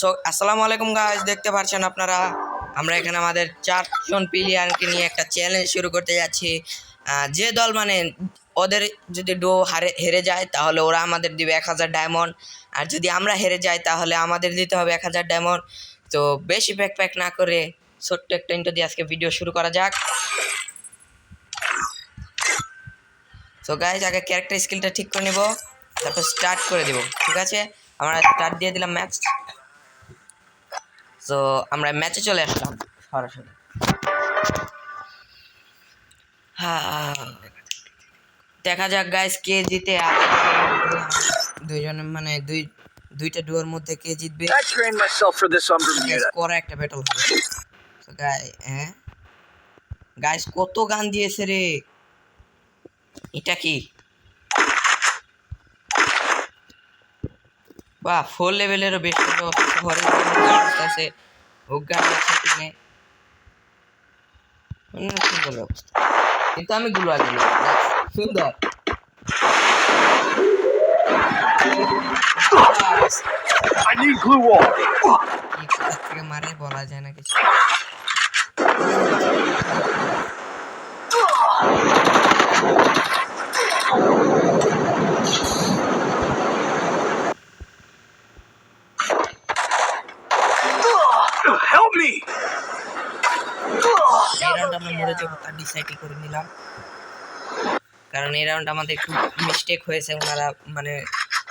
So আসসালামু আলাইকুম guys দেখতে পাচ্ছেন আপনারা? আমরা এখানে আমাদের চারজন প্লেয়ারকে নিয়ে একটা চ্যালেঞ্জ শুরু করতে যাচ্ছি। যে দল মানে ওদের যদি ডো হারে, হেরে যায়, তাহলে ওরা আমাদের দিবে এক হাজার ডায়মন্ড আর যদি আমরা হেরে যাই, তাহলে আমাদের দিতে হবে এক হাজার ডায়মন্ড তো বেশি প্যাক প্যাক না করে ছোট্ট একটা ইন্টো দিয়ে আজকে ভিডিও শুরু করা যাক। তো গাইজ আগে ক্যারেক্টার স্কিলটা ঠিক করে নিব, তারপর স্টার্ট করে দিব, ঠিক আছে? আমরা স্টার্ট দিয়ে দিলাম ম্যাচ তো আমরা ম্যাচে চলে আসলাম। সরাসরি। হ্যাঁ। দেখা যাক গাইস কে জিতে দুইজনে মানে দুই দুইটা ডুয়োর মধ্যে কে জিতবে. করা একটা ব্যাটল হবে। তো গাই হ্যাঁ? গাইস কত গান দিয়েছে রে? এটা কি? বাহ ফোর লেভেলেরও বেশ ঘরে আছে অজ্ঞান আছে কিনে? অন্য সুন্দর অবস্থা কিন্তু আমি গুলো আগে সুন্দর। থেকে মারে বলা যায় না কিছু Help me! এই রাউন্ড আমরা মরে যাব করে নিলাম। কারণ এই রাউন্ড আমাদের একটু মিস্টেক হয়েছে, ওনারা মানে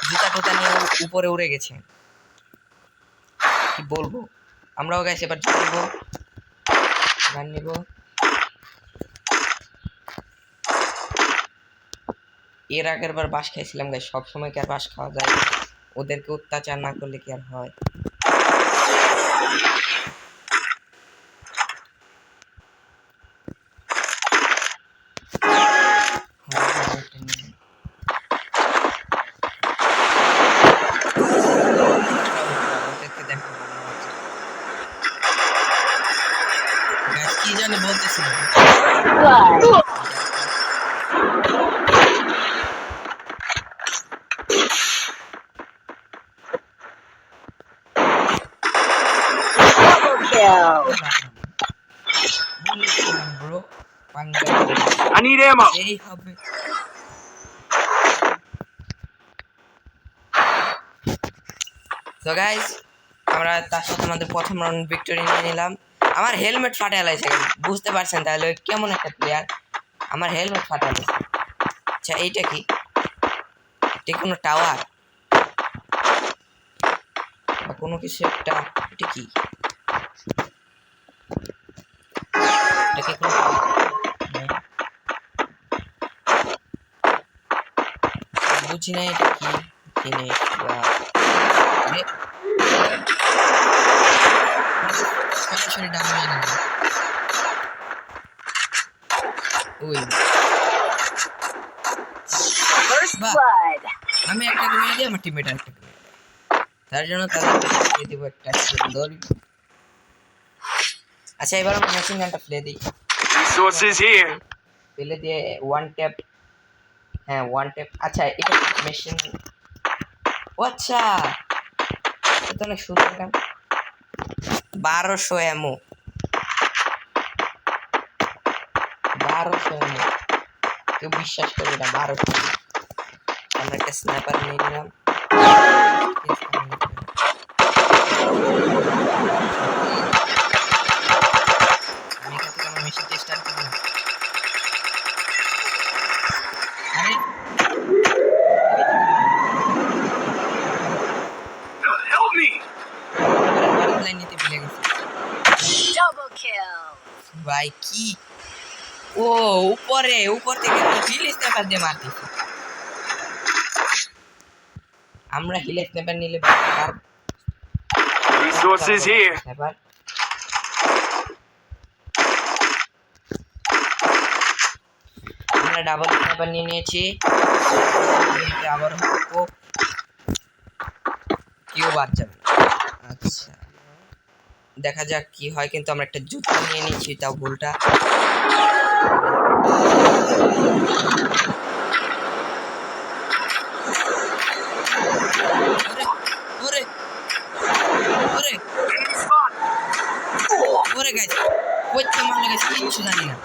জুতা টুতা নিয়ে উপরে উড়ে গেছে। কি বলব? আমরাও গেছি এবার জুতা নিবো। গান নিবো। এর আগের বার বাস খাইছিলাম গাই সবসময় কি আর বাস খাওয়া যায়? ওদেরকে অত্যাচার না করলে কি আর হয় ওদেরকে নিয়ে। ওদেরকে দেখো মনে হচ্ছে। Guys, কি জানি বলতেছিল বলেছিলাম ব্রো পাঙ্গা I need ammo. এই হবে। তো গাইস আমরা তার সাথে আমাদের প্রথম রাউন্ড ভিক্টোরি নিয়ে নিলাম। আমার হেলমেট ফাটে লাইছে। বুঝতে পারছেন তাহলে কেমন একটা প্লেয়ার আমার হেলমেট ফাটে লাইছে। আচ্ছা এইটা কি? এটা কোনো টাওয়ার কোনো কিছু একটা, এটা কি। বুঝি না এটা কি? জিনিস বা আরে, সরাসরি ডাউন হয়ে গেল ওই First বাহ। blood. আমি একটা মেরে দিই আমার টিমমেট মেরে তার জন্য তাদেরকে দিয়ে দিব একটা সুন্দর। আচ্ছা এবার আমি মেশিন গানটা প্লে দিই। Resources here. প্লে দিয়ে ওয়ান ট্যাপ হ্যাঁ ওয়ান ট্যাপ আচ্ছা এটা মেশিন ও আচ্ছা এটা অনেক সুন্দর গান। বারোশো এমো বারোশো এমো কেউ বিশ্বাস করবে না বারোশো আমরা একটা স্ন্যাপার নিয়ে নিলাম. ভাই কি ও উপরে উপর থেকে হিল স্ন্যাপার দিয়ে মারতেছি আমরা হিল স্ন্যাপার নিলে পার Resources here. স্ন্যাপার আমরা ডাবল স্ন্যাপার নিয়ে নিয়েছি। আবার হব কেউ বাদ যাবে। আচ্ছা। দেখা যাক কি হয় কিন্তু আমরা একটা জুতো নিয়ে নিয়েছি তাও ভুলটা ওরে, ওরে। ওরে Enemy spot. ওরে গাইস কোথা মারলে গাইস কিচ্ছু জানি না.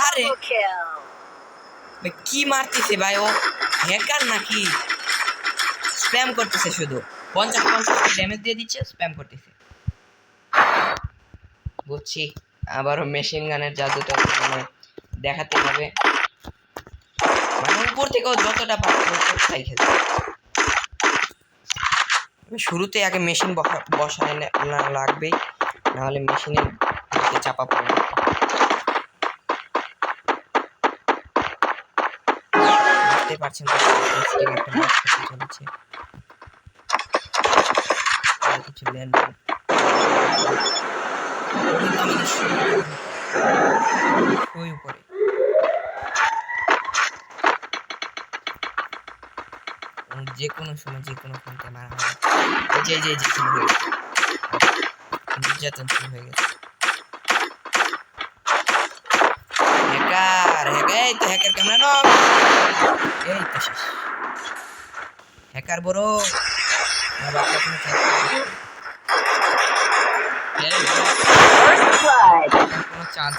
আরে কি মারতেছে ভাই ও হ্যাকার নাকি স্প্যাম করতেছে শুধু পঞ্চাশ পঞ্চাশ ড্যামেজ দিয়ে দিচ্ছে স্প্যাম করতেছে বুঝছি আবারও মেশিন গানের জাদুটা মানে দেখাতে হবে মানে উপর থেকে ও যতটা পারছে তাই খেলছে শুরুতে আগে মেশিন বসায় না- লাগবেই নাহলে মেশিনে চাপা পড়বে। পারছেন ওই উপরে। যে কোনো সময়, যে কোনো ফোনটা মারা হবে। যে যে যে, শুরু হয়ে গেছে। নির্যাতন শুরু হয়ে গেছে। হ্যাকার হ্যাকার তো হ্যাকার এই তো শেষ। হ্যাকার বড়। কোনো চান্স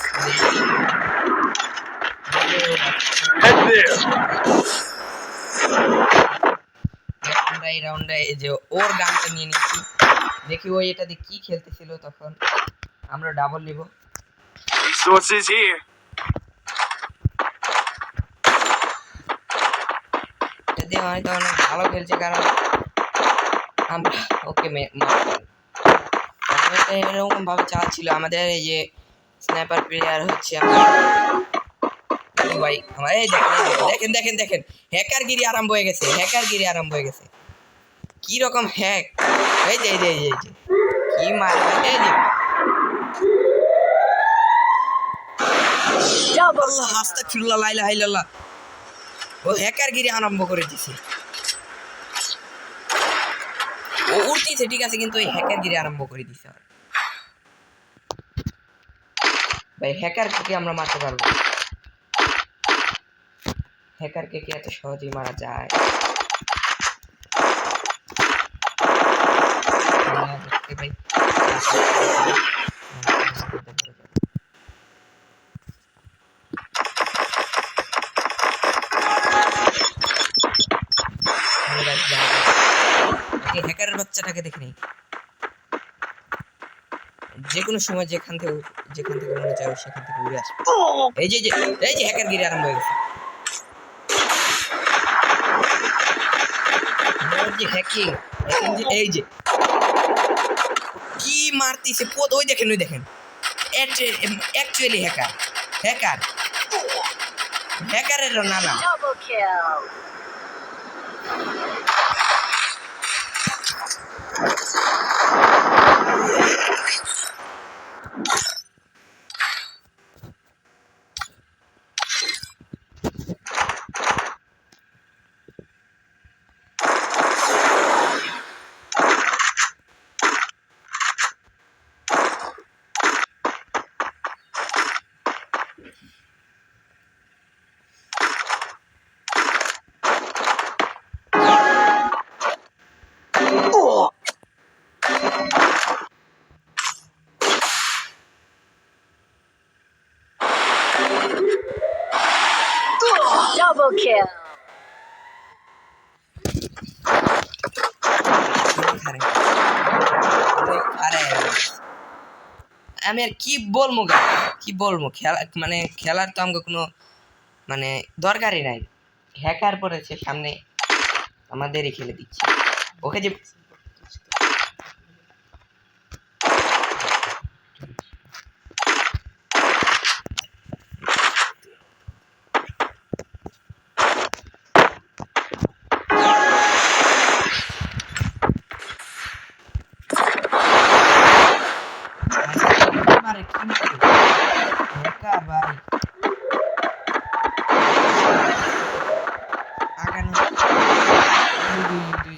Head there. আমরা এই রাউন্ডে এই যে ওর গানটা নিয়ে নিচ্ছি। দেখি ওই এটা দিয়ে কি খেলতেছিল তখন। আমরা ডাবল নিব। Resources here. এটা দিয়ে হয়তো অনেক ভালো খেলছে কারণ আমরা ওকে এরকম ভাবে চালাচ্ছিল। আমাদের এই যে স্নাইপার প্লেয়ার হচ্ছে ভাই আমার। এই দেখেন, দেখেন দেখেন দেখেন। হ্যাকার গিরি আরম্ভ হয়ে গেছে হ্যাকার গিরি আরম্ভ হয়ে গেছে। কি রকম হ্যাক এই যে এই যে এই যে, কি মার এই যে। আল্লাহ আস্তাগফিরুল্লাহ লা ইলাহা ইল্লাল্লাহ। ও হ্যাকার গিরি আরম্ভ করে দিছে। ও উঠতিছে ঠিক আছে কিন্তু ওই হ্যাকার গিরি আরম্ভ করে দিছে আর। ভাই হ্যাকার কে আমরা মারতে পারব? হ্যাকারকে কি এত সহজেই মারা যায় আল্লাহ, দেখতে ভাই হ্যাকারের বাচ্চাটাকে দেখে নেই। যে কোনো সময় যেখান থেকে যেখান থেকে মনে চায় সেখান থেকে উড়ে আসবে এই যে যে এই যে হ্যাকার গিরি আরম্ভ হয়ে গেছে। যে হ্যাকিং এই যে কি মারতেছে? পদ ওই দেখেন ওই দেখেন। অ্যাকচুয়ালি হ্যাকার হ্যাকার হ্যাকারেরও নানা আমি আর কি বলব কি বলব? খেলা মানে খেলার তো আমাকে কোনো মানে দরকারই নাই। হ্যাকার পড়েছে সামনে, আমাদেরই খেলে দিচ্ছে। ওকে যে মারে কি মারে হ্যাকার ভাই আগানো দুই দুই দুই দুই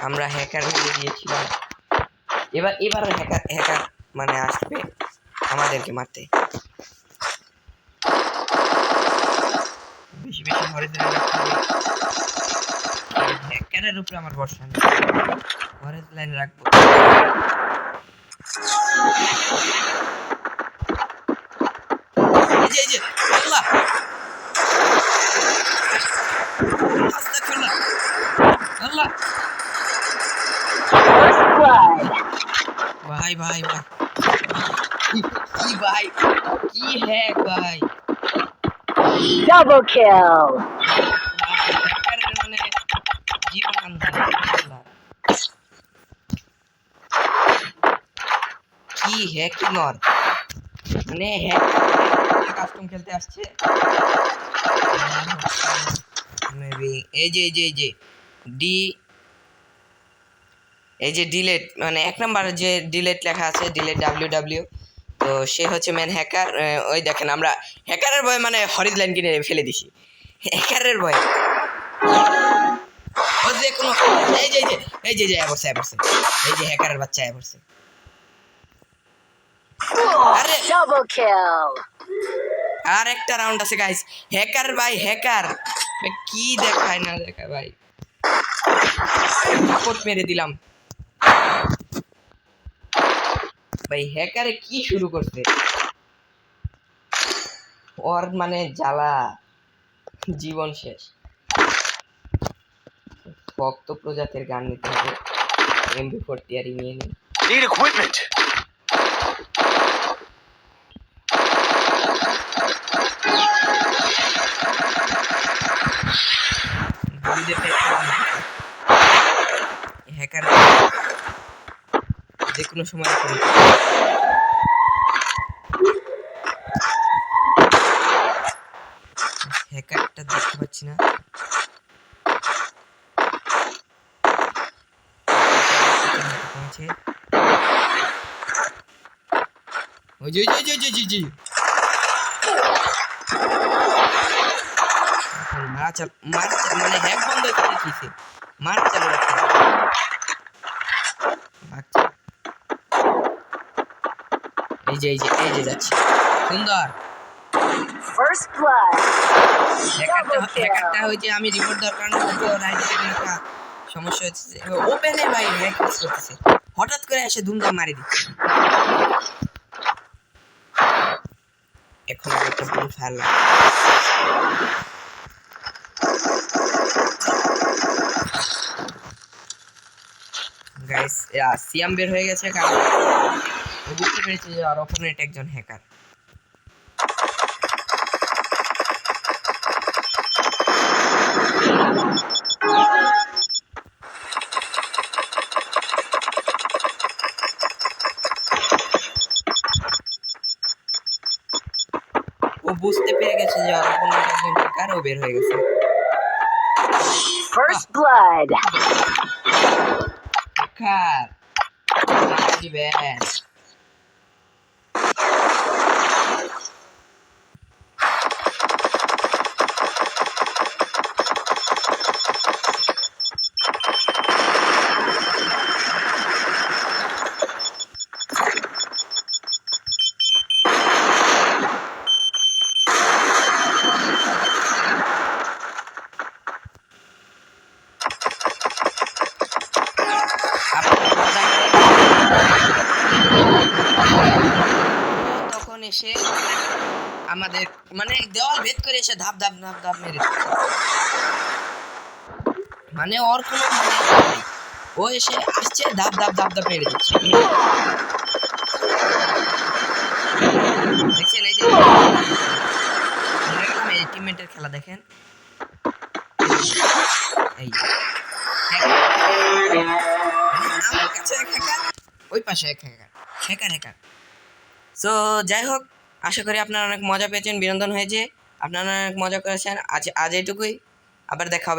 আমরা হ্যাকার হয়ে গিয়েছিলাম এবার এবার হ্যাকার হ্যাকার মানে আসবে আমাদেরকে মারতে। বেশি বেশি রাখতে হ্যাকারের উপরে আমার ভরসা নেই। লাইন রাখব। এই. ভাই ভাই ভাই। কি- কি ভাই? কি হ্যাক ভাই? Kill. হ্যাকারের মানে জীবন আন্দাজ কি হ্যাকিং ওর মানে হ্যাক কাস্টম খেলতে আসছে। এই যে এই যে এই যে ডি এই যে ডিলেট মানে এক নাম্বার যে ডিলেট লেখা আছে ডিলেট ডাব্লিউ ডাব্লিউ তো সে হচ্ছে মেন হ্যাকার ওই দেখেন আমরা হ্যাকারের ভয়ে মানে হরিদ লাইন কিনে ফেলে দিছি। হ্যাকারের ভয়ে। যে কোনো এই যে এই যে এই যে পড়ছে পড়ছে এই যে হ্যাকারের বাচ্চা পড়ছে আরে একটা রাউন্ড আছে গাইস হ্যাকার ভাই হ্যাকার কি দেখায় না দেখায় ভাই। মেরে দিলাম। ভাই, হ্যাকারে কি শুরু করছে? ওর মানে জ্বালা। জীবন শেষ। ভক্ত প্রজাতির গান নিতে হবে। এমবি ফোরটি আর নিয়ে নিই Need equipment. গুলিদের হ্যাকার যে কোনো সময় করে হ্যাকারটা দেখতে পাচ্ছি না মানে বন্ধ করে দিয়েছে মারা চালু। ভাগছে। এই যে এই যে এই যে যাচ্ছে। সুন্দর। হ্যাকারটা হয়েছে আমি রিপোর্ট রাইডে থেকে একটা সমস্যা হচ্ছে ওপেনে ভাই হ্যাক করতেছে। হঠাৎ করে এসে ধুমধাম মারি দিচ্ছে। এখন একটা ভুল ফায়ার গাইস সিয়াম বের হয়ে গেছে কারণ বুঝতে পেরেছে যে আর অপোনেন্ট একজন হ্যাকার। ও বুঝতে পেরে গেছে যে আর অপোনেন্ট একজন হ্যাকার ও বের হয়ে গেছে। First blood. দিবেন। তখন এসে আমাদের মানে দেওয়াল এসে ধাপ ধাপ ধাপ ধাপ মেরে মানে ওর কোনো মানে ও এসে আসছে, ধাপ ধাপ ধাপ ধাপ মেরে দিচ্ছে। দেখছেন এই যে টিমমেটের খেলা দেখেন? এই হ্যাকার। ওই পাশে এক হ্যাকার। Hacker hacker. সো যাই হোক, আশা করি আপনারা অনেক মজা পেয়েছেন, বিনোদন হয়েছে। আপনারা অনেক মজা করেছেন। আজ আজ এটুকুই আবার দেখা হবে।